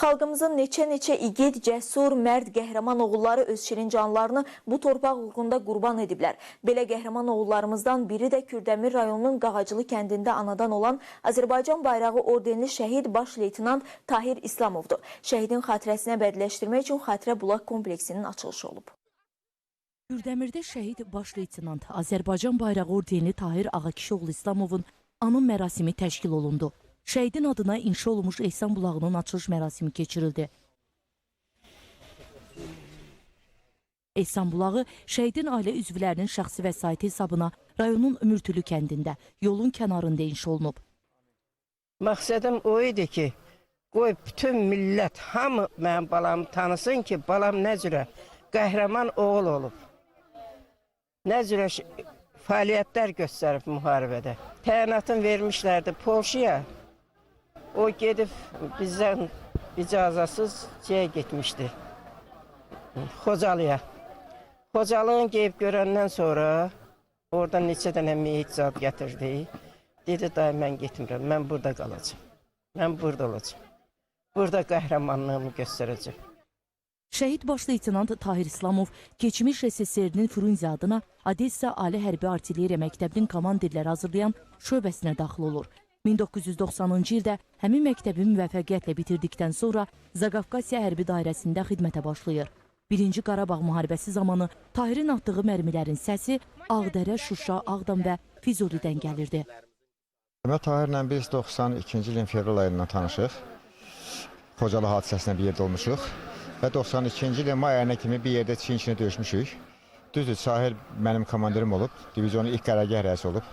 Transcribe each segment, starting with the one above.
Xalqımızın neçə-neçə igid, cəsur, mərd qəhrəman oğulları öz şirin canlarını bu torpaq uğrunda qurban ediblər. Belə qəhrəman oğullarımızdan biri də Kürdəmir rayonunun Qağacılı kəndində anadan olan Azərbaycan bayrağı ordenli şəhid baş leytenant Tahir İslamovdur. Şəhidin xatirəsinə bədləşdirmək üçün Xatirə Bulaq kompleksinin açılışı olub. Kürdəmirdə şəhid baş leytenant Azərbaycan bayrağı ordenli Tahir Ağakişoğlu İslamovun anım mərasimi təşkil olundu. Şəhidin adına inşa olunmuş Ehsan bulağının açılış mərasimi keçirildi. Ehsan bulağı şəhidin ailə üzvlərinin şəxsi vəsaiti hesabına rayonun Ümürtülü kəndində yolun kənarında inşa olunub. Məqsədim o idi ki, qoy bütün millət, hamı mənim balamı tanısın ki, balam nə cürə qəhrəman oğul olub. Nə cürə fəaliyyətlər göstərib müharibədə. Təyinatını vermişlərdi Polşaya. O gedib bizdən icazəsiz şeyə getmişdi. Xocalıya. Xocalığın geyib görəndən sonra orada neçə dənə meyit zad gətirdi. Dedi dayı mən getmirəm, mən burada qalacağam. Mən burada olacağam. Burada qəhrəmanlığımı göstərəcəm. Şəhid baş leytenant Tahir İslamov keçmiş SSR-nin Frunze adına Odessa Ali Hərbi Artilleriya Məktəbinin komandirləri hazırlayan şöbəsinə daxil olur. 1990-cı ildə həmin məktəbi müvəffəqiyyətlə bitirdikdən sonra Zaqafqasiya hərbi dairəsində xidmətə başlayır. Birinci Qarabağ müharibəsi zamanı Tahirin atdığı mərmilərin səsi Ağdərə, Şuşa, Ağdam və Füzulidən gəlirdi. Məhəmməd Tahirlə biz 92-ci ilin fevral ayından tanışıq. Xocalı hadisəsinə bir yerdə olmuşuq və 92-ci ilin may ayına kimi bir yerdə Çin-Çinə döyüşmüşük. Düzdür, Sahir mənim komandirim olub, divizyonun ilk qərargah rəisi olub.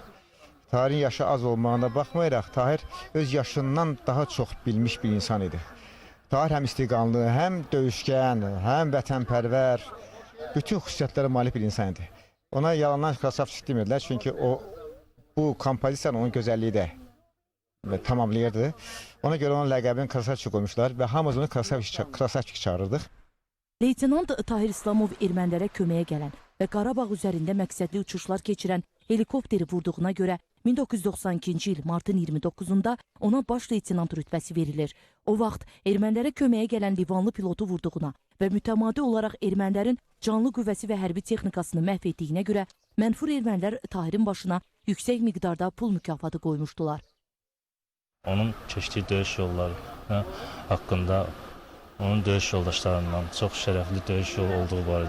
Tahirin yaşı az olmağına baxmayaraq, Tahir öz yaşından daha çox bilmiş bir insan idi. Tahir həm istiqanlı, həm döyüşkən, həm vətənpərvər, bütün xüsusiyyətlərə malik bir insan idi. Ona yalandan krasavçıq demirdilər, çünki o bu kompozisiyanın onun gözəlliyi də tamamlayırdı. Ona görə onun ləqəbini krasavçıq qoymuşlar və hamımız onu krasavçıq çağırırdıq. Leytenant Tahir İslamov ermənilərə köməyə gələn və Qarabağ üzərində məqsədli uçuşlar keçirən helikopteri vurduğuna görə 1992-ci il martın 29-da ona baş leytenant rütbəsi verilir. O vaxt ermənilərə köməyə gələn livanlı pilotu vurduğuna və mütəmadi olaraq ermənilərin canlı qüvvəsi və hərbi texnikasını məhv etdiyinə görə mənfur ermənilər Tahirin başına yüksək miqdarda pul mükafatı qoymuşdular. Onun keçdiyi döyüş yolları hə, haqqında onun döyüş yoldaşlarından çox şərəfli döyüş yolu olduğu barədə